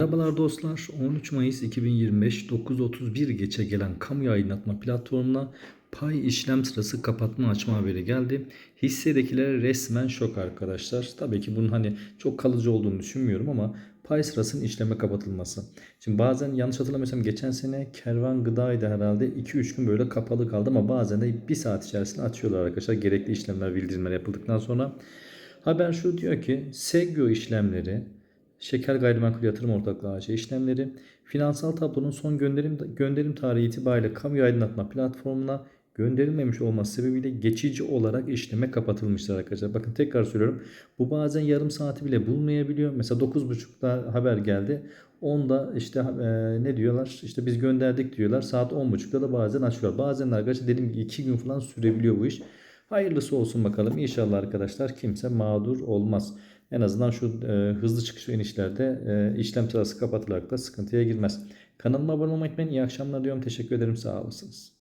Merhabalar dostlar. 13 Mayıs 2025 9.31 geçe gelen kamu aydınlatma platformuna pay işlem sırası kapatma açma haberi geldi. Hissedekilere resmen şok arkadaşlar. Tabii ki bunun hani çok kalıcı olduğunu düşünmüyorum ama pay sırasının işleme kapatılması. Şimdi bazen yanlış hatırlamıyorsam geçen sene kervan gıdaydı herhalde 2-3 gün böyle kapalı kaldı ama bazen de 1 saat içerisinde açıyorlar arkadaşlar. Gerekli işlemler bildirimler yapıldıktan sonra. Haber şu diyor ki Segyo işlemleri Şeker Gayrimenkul Yatırım Ortaklığı AŞ işlemleri finansal tablonun son gönderim gönderim tarihi itibariyle kamu aydınlatma platformuna gönderilmemiş olması sebebiyle geçici olarak işleme kapatılmıştır arkadaşlar. Bakın tekrar söylüyorum. Bu bazen yarım saati bile bulmayabiliyor. Mesela 9.30'da haber geldi. 10'da işte e, ne diyorlar? İşte biz gönderdik diyorlar. Saat 10.30'da da bazen açıyorlar. Bazen arkadaşlar dediğim gibi 2 gün falan sürebiliyor bu iş. Hayırlısı olsun bakalım. İnşallah arkadaşlar kimse mağdur olmaz. En azından şu e, hızlı çıkış inişlerde e, işlem sırası kapatılarak da sıkıntıya girmez. Kanalıma abone olmayı unutmayın. İyi akşamlar diyorum. Teşekkür ederim. Sağ olasınız.